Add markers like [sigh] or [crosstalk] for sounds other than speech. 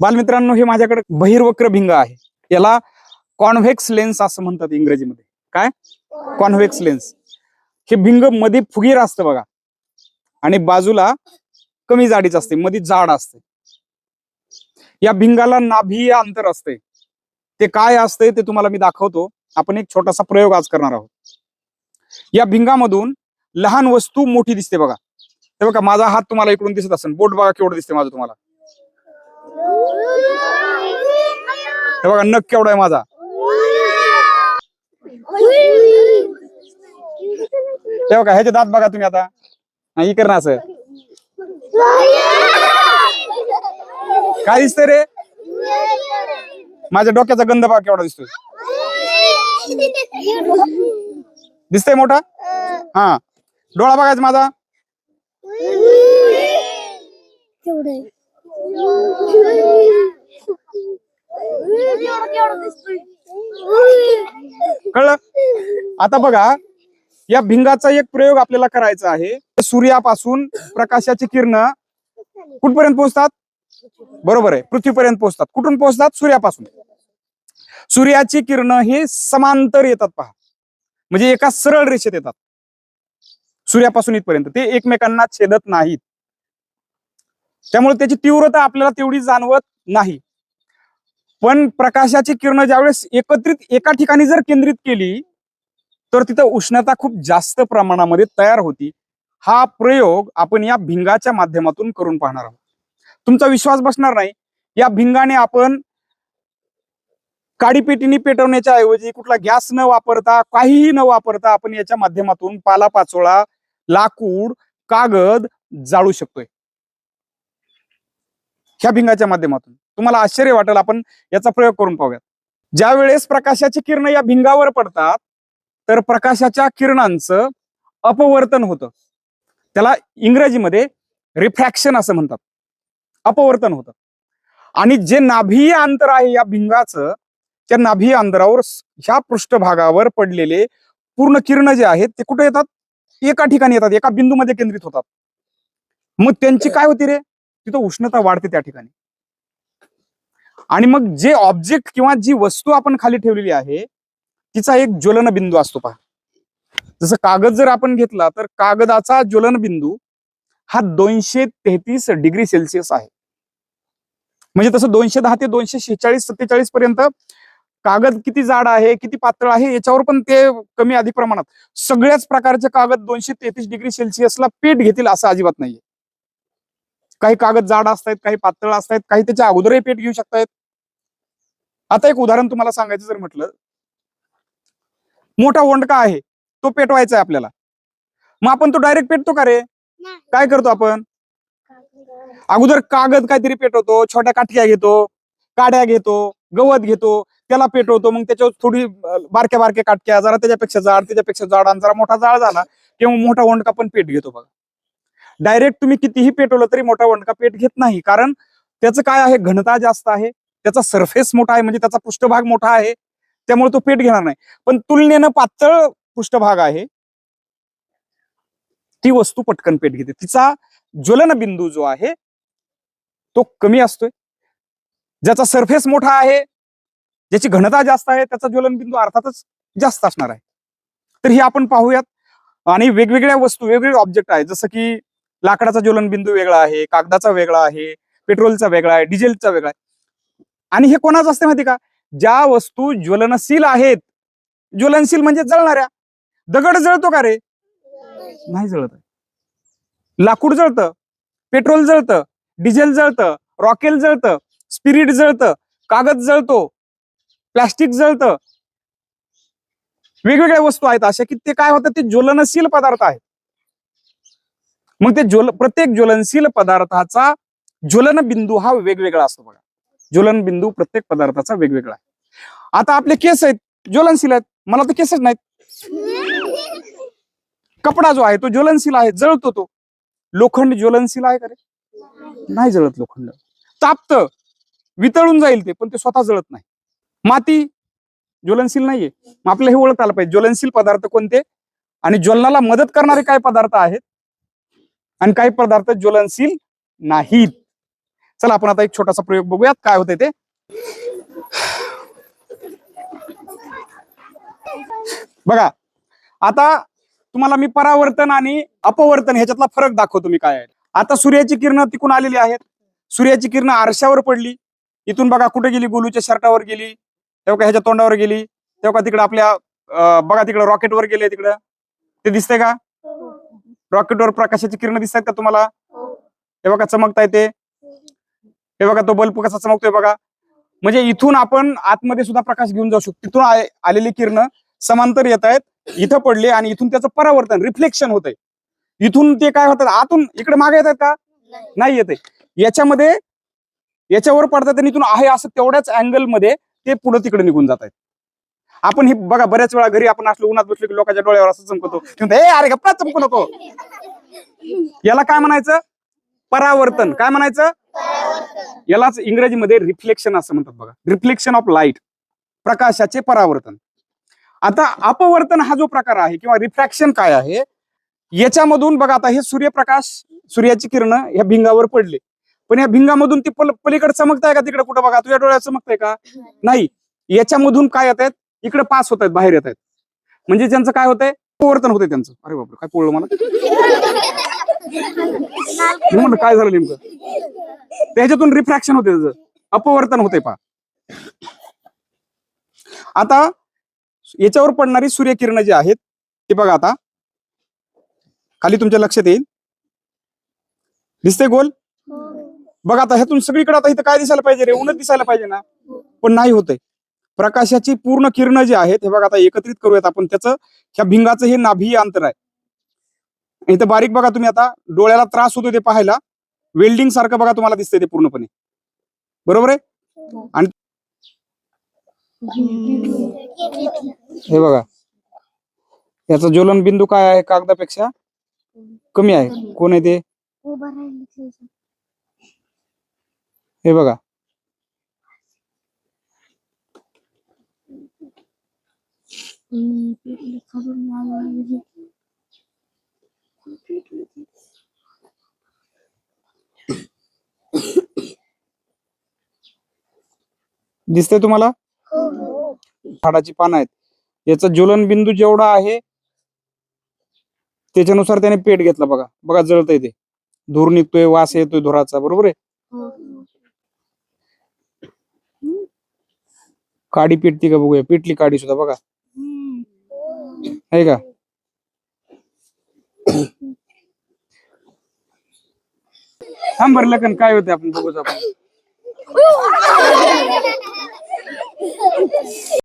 बालमित्रांनो हे माझ्याकडे बहिर्वक्र भिंग आहे. याला कॉन्व्हेक्स लेन्स असं म्हणतात इंग्रजीमध्ये. काय? Convex lens. हे भिंगमध्ये फुगीर असतं बघा. आणि बाजूला कमी जाडीच असते मध्ये जाड असते. या भिंगाला नाभी अंतर असते. ते काय असते ते तुम्हाला मी दाखवतो. आपण एक छोटासा प्रयोग आज करणार आहोत. या भिंगामधून लहान वस्तू मोठी दिसते बघा. ते बघा माझा हात तुम्हाला इकडून दिसत असेल. बोट बघा केवढं दिसते माझं तुम्हाला. हे बघा नख केवढा आहे माझा. हे बघा ह्याचे दात बघा तुम्ही आता. नाही कर ना असं. काय दिसतंय रे? माझ्या डोक्याचा गंध बघा केवढा दिसतोय. दिसतय मोठा? हा. डोळा बघायचा माझा. कळलं? आता बघा या भिंगाचा एक प्रयोग आपल्याला करायचा आहे. सूर्यापासून प्रकाशाची किरण कुठपर्यंत पोहोचतात? बरोबर आहे पृथ्वीपर्यंत पोहोचतात. कुठून पोहोचतात? सूर्यापासून. सूर्याची किरण हे समांतर येतात पहा. म्हणजे एका सरळ रेषेत येतात. सूर्यापासून इथपर्यंत. ते एकमेकांना छेदत नाहीत. त्यामुळे त्याची तीव्रता आपल्याला तेवढी जाणवत नाही. पण प्रकाशाची किरण ज्यावेळेस एकत्रित एका ठिकाणी जर केंद्रित केली तर तिथं उष्णता खूप जास्त प्रमाणामध्ये तयार होती. हा प्रयोग आपण या भिंगाच्या माध्यमातून करून पाहणार आहोत. तुमचा विश्वास बसणार नाही. या भिंगाने आपण काडीपेटीने पेटवण्याच्या ऐवजी कुठला गॅस न वापरता काहीही न वापरता आपण याच्या माध्यमातून पालापाचोळा लाकूड कागद जाळू शकतोय. ह्या भिंगाच्या माध्यमातून. तुम्हाला आश्चर्य वाटेल आपण याचा प्रयोग करून पाहूयात. ज्या वेळेस प्रकाशाची किरण या भिंगावर पडतात तर प्रकाशाच्या किरणांचं अपवर्तन होतं. त्याला इंग्रजीमध्ये रिफ्रॅक्शन असं म्हणतात. अपवर्तन होतं. आणि जे नाभीय अंतर आहे या भिंगाचं त्या नाभीय अंतरावर ह्या पृष्ठभागावर पडलेले पूर्ण किरण जे आहेत ते कुठे येतात? एका ठिकाणी येतात एका बिंदूमध्ये केंद्रित होतात. मग त्यांची काय होती रे? तिथं उष्णता वाढते त्या ठिकाणी. आणि मग जे ऑब्जेक्ट किंवा जी वस्तू आपण खाली ठेवलेली आहे तिचा एक ज्वलन बिंदू असतो पहा. जसं कागद जर आपण घेतला तर कागदाचा ज्वलन बिंदू हा दोनशे तेहतीस डिग्री सेल्सिअस आहे. म्हणजे तसं दोनशे दहा ते दोनशे शेहेचाळीस सत्तेचाळीस पर्यंत कागद किती जाड आहे किती पातळ आहे याच्यावर पण ते कमी अधिक प्रमाणात. सगळ्याच प्रकारचे कागद दोनशे तेहतीस डिग्री सेल्सिअसला पेट घेतील असं अजिबात नाहीये. काही कागद जाड असतायत काही पातळ असतायत काही त्याच्या अगोदरही पेट घेऊ शकतायत. आता एक उदाहरण तुम्हाला सांगायचं जर म्हटलं. मोठा वंडका आहे तो पेटवायचा आहे आपल्याला. मग आपण तो डायरेक्ट पेटतो का रे. काय करतो आपण? अगोदर कागद काहीतरी पेटवतो छोट्या काठ्या घेतो काड्या घेतो गवत घेतो त्याला पेटवतो मग त्याच्यावर थोडी बारक्या बारक्या काटक्या जरा त्याच्यापेक्षा जाड त्याच्यापेक्षा जाड आणि जरा मोठा जाळ झाला किंवा मोठा वंडका पण पेट घेतो बघा. डायरेक्ट तुम्ही कितीही पेटवलं तरी मोठा वणका पेट घेत नाही. कारण त्याचं काय आहे? घनता जास्त आहे. त्याचा सरफेस मोठा आहे. म्हणजे त्याचा पृष्ठभाग मोठा आहे. त्यामुळे तो पेट घेणार नाही. पण तुलनेनं पातळ पृष्ठभाग आहे. ती वस्तू पटकन पेट घेते. तिचा ज्वलन बिंदू जो आहे तो कमी असतोय. ज्याचा सरफेस मोठा आहे ज्याची घनता जास्त आहे त्याचा ज्वलन बिंदू अर्थातच जास्त असणार आहे. तर हे आपण पाहूयात. आणि वेगवेगळ्या वस्तू वेगवेगळे ऑब्जेक्ट आहेत. जसं की लाकडाचा ज्वलन बिंदू वेगळा आहे कागदाचा वेगळा आहे पेट्रोलचा वेगळा आहे डिझेलचा वेगळा आहे. आणि हे कोणाचं असते माहिती का? ज्या वस्तू ज्वलनशील आहेत ज्वलनशील म्हणजे जळणाऱ्या. दगड जळतो का रे? नाही जळत. लाकूड जळतं पेट्रोल जळतं डिझेल जळतं रॉकेल जळतं स्पिरिट जळतं कागद जळतो प्लास्टिक जळतं. वेगवेगळ्या वस्तू आहेत अशा की ते काय होतं ते ज्वलनशील पदार्थ आहेत. मग ते ज्वल प्रत्येक ज्वलनशील पदार्थाचा ज्वलन बिंदू हा वेगवेगळा असतो बघा. ज्वलन बिंदू प्रत्येक पदार्थाचा वेगवेगळा आहे. आता आपले केस आहेत ज्वलनशील आहेत. मला तर केसच नाहीत. कपडा जो आहे तो ज्वलनशील आहे जळतो तो. लोखंड ज्वलनशील आहे का रे? नाही जळत लोखंड. तापत वितळून जाईल ते पण ते स्वतः जळत नाही. माती ज्वलनशील नाहीये. मग आपल्याला हे ओळखता आलं पाहिजे. ज्वलनशील पदार्थ कोणते? आणि ज्वलनाला मदत करणारे काय पदार्थ आहेत? आणि काही पदार्थ ज्वलनशील नाहीत. चला आपण आता एक छोटासा प्रयोग बघूयात. काय होतंय ते? बघा आता तुम्हाला मी परावर्तन आणि अपवर्तन ह्याच्यातला फरक दाखवतो मी काय आता सूर्याची किरणं तिकून आलेली आहेत. सूर्याची किरण आरशावर पडली. इथून बघा कुठे गेली? गोलूच्या शर्टावर गेली. तेव्हा का ह्याच्या तोंडावर गेली. तेव्हा का तिकडे आपल्या बघा तिकडे रॉकेटवर गेले तिकडं. ते दिसतंय का? रॉकेटवर प्रकाशाची किरणं दिसतात का तुम्हाला? हे. बघा चमकता ते. हे बघा तो बल्ब कसा चमकतोय बघा. म्हणजे इथून आपण आतमध्ये सुद्धा प्रकाश घेऊन जाऊ शकतो. तिथून आलेली किरणं समांतर येत आहेत इथं पडले आणि इथून त्याचं परावर्तन रिफ्लेक्शन होतंय. इथून ते काय होतात? आतून इकडे मागे येतात का? नाही. येते याच्यामध्ये याच्यावर पडतात आणि इथून आहे असं तेवढ्याच अँगलमध्ये ते पुढे तिकडे निघून जात आहेत. आपण ही बघा बऱ्याच वेळा घरी आपण असलो उन्हात बसलो की लोकांच्या डोळ्यावर असं चमकतो. ए अरे गप्पा चमकू नको. याला काय म्हणायचं? परावर्तन. काय म्हणायचं? यालाच इंग्रजीमध्ये रिफ्लेक्शन असं म्हणतात बघा. रिफ्लेक्शन ऑफ लाइट प्रकाशाचे परावर्तन. आता अपवर्तन हा जो प्रकार आहे किंवा रिफ्रॅक्शन काय आहे? याच्यामधून बघा आता हे सूर्यप्रकाश सूर्याची किरणं ह्या भिंगावर पडले. पण या भिंगामधून ती पल पलीकडे चमकताय का तिकडे? कुठं बघा तुझ्या डोळ्यात चमकताय का? नाही. याच्यामधून काय येत आहेत? इकडे पास होत आहेत बाहेर येत आहेत म्हणजे त्यांचं काय होतंय अपवर्तन होतंय त्यांचं. अरे बापरे काय पोळलं मला? मी म्हणलं काय झालं नेमकं? त्याच्यातून रिफ्रॅक्शन होते त्याचं. अपवर्तन होते पा आता याच्यावर पडणारी सूर्यकिरणं जी आहेत ते बघा आता. खाली तुमच्या लक्षात येईल. दिसते गोल? बघा आता ह्यातून सगळीकडे आता इथं काय दिसायला पाहिजे रे? ऊनच दिसायला पाहिजे ना. पण नाही होतंय. प्रकाशाची पूर्ण किरण जी आहेत हे बघा आता एकत्रित करूयात आपण त्याचं. ह्या भिंगाचं हे नाभीय अंतर आहे. इथं बारीक बघा तुम्ही आता डोळ्याला त्रास होतो ते पाहायला. वेल्डिंग सारखं बघा तुम्हाला दिसतंय ते पूर्णपणे. बरोबर आहे? आणि हे बघा. याचा ज्वलन बिंदू काय आहे कागदापेक्षा? कमी आहे. कोण आहे ते? हे बघा. [coughs] दिसतंय तुम्हाला? झाडाची पानं आहेत. याचा ज्वलन बिंदू जेवढा आहे त्याच्यानुसार त्याने पेट घेतला बघा. बघा जळतंय ते. धूर निघतोय वास येतोय धुराचा बरोबर आहे? काडी पेटती का बघूया? पेटली काडी सुद्धा बघा. आहे का? थांबर भरलं काय होते आपण बघूच आपण. [laughs] [laughs]